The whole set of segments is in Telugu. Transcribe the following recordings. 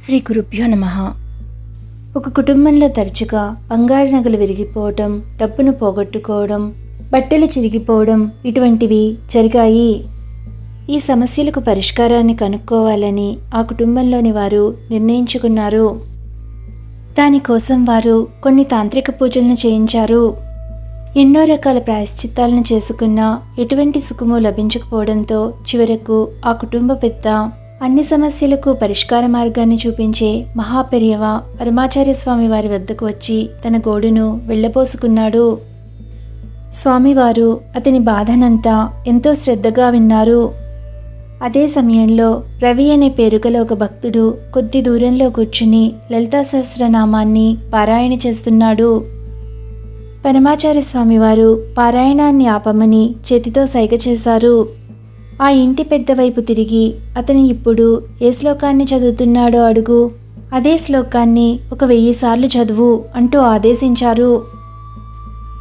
శ్రీ గురుభ్యో నమ. ఒక కుటుంబంలో తరచుగా బంగారు నగలు విరిగిపోవడం డబ్బును పోగొట్టుకోవడం బట్టలు చిరిగిపోవడం ఇటువంటివి జరిగాయి. ఈ సమస్యలకు పరిష్కారాన్ని కనుక్కోవాలని ఆ కుటుంబంలోని వారు నిర్ణయించుకున్నారు. దానికోసం వారు కొన్ని తాంత్రిక పూజలను చేయించారు. ఎన్నో రకాల ప్రాయశ్చిత్తాలను చేసుకున్నా ఎటువంటి సుఖము లభించకపోవడంతో చివరకు ఆ కుటుంబ పెద్ద అన్ని సమస్యలకు పరిష్కార మార్గాన్ని చూపించే మహాపెరియవ పరమాచార్య స్వామి వారి వద్దకు వచ్చి తన గోడును వెళ్ళబోసుకున్నాడు. స్వామివారు అతని బాధనంతా ఎంతో శ్రద్ధగా విన్నారు. అదే సమయంలో రవి అనే పేరుగల ఒక భక్తుడు కొద్ది దూరంలో కూర్చుని లలితా సహస్రనామాన్ని పారాయణ చేస్తున్నాడు. పరమాచార్య స్వామివారు పారాయణాన్ని ఆపమని చేతితో సైగ చేశారు. ఆ ఇంటి పెద్ద వైపు తిరిగి అతను ఇప్పుడు ఏ శ్లోకాన్ని చదువుతున్నాడో అడుగు. అదే శ్లోకాన్ని ఒక వెయ్యి సార్లు చదువు అంటూ ఆదేశించారు.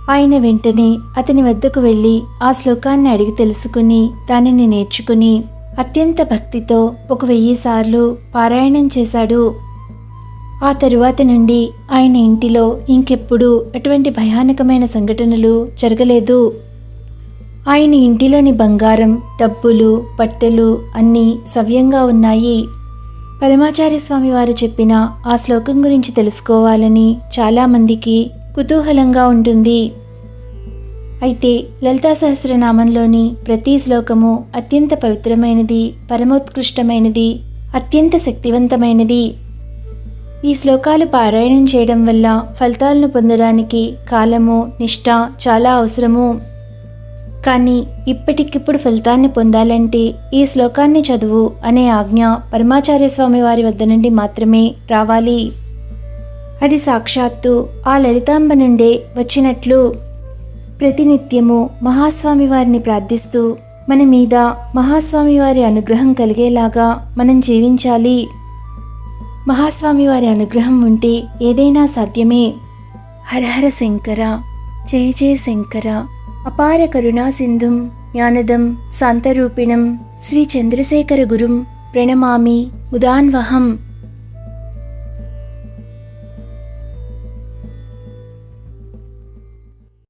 ఆయన వెంటనే అతని వద్దకు వెళ్ళి ఆ శ్లోకాన్ని అడిగి తెలుసుకుని దానిని నేర్చుకుని అత్యంత భక్తితో ఒక వెయ్యి సార్లు పారాయణం చేశాడు. ఆ తరువాత నుండి ఆయన ఇంటిలో ఇంకెప్పుడు ఎటువంటి భయానకమైన సంఘటనలు జరగలేదు. ఆయన ఇంటిలోని బంగారం డబ్బులు బట్టలు అన్నీ సవ్యంగా ఉన్నాయి. పరమాచార్య స్వామి వారు చెప్పిన ఆ శ్లోకం గురించి తెలుసుకోవాలని చాలామందికి కుతూహలంగా ఉంటుంది. అయితే లలితా సహస్రనామంలోని ప్రతి శ్లోకము అత్యంత పవిత్రమైనది పరమోత్కృష్టమైనది అత్యంత శక్తివంతమైనది. ఈ శ్లోకాలు పారాయణం చేయడం వల్ల ఫలితాలను పొందడానికి కాలము నిష్ఠ చాలా అవసరము. కానీ ఇప్పటికిప్పుడు ఫలితాన్ని పొందాలంటే ఈ శ్లోకాన్ని చదువు అనే ఆజ్ఞ పరమాచార్య స్వామి వారి వద్ద నుండి మాత్రమే రావాలి. అది సాక్షాత్తు ఆ లలితాంబ నుండే వచ్చినట్లు. ప్రతినిత్యము మహాస్వామి వారిని ప్రార్థిస్తూ మన మీద మహాస్వామి వారి అనుగ్రహం కలిగేలాగా మనం జీవించాలి. మహాస్వామి వారి అనుగ్రహం ఉంటే ఏదైనా సాధ్యమే. హరహర శంకర జయ జయ శంకర అపార కరుణాసింధుం జ్ఞానదం శాంతరూపిణం శ్రీ చంద్రశేఖర గురుం ప్రణమామి ముదాన్వహం.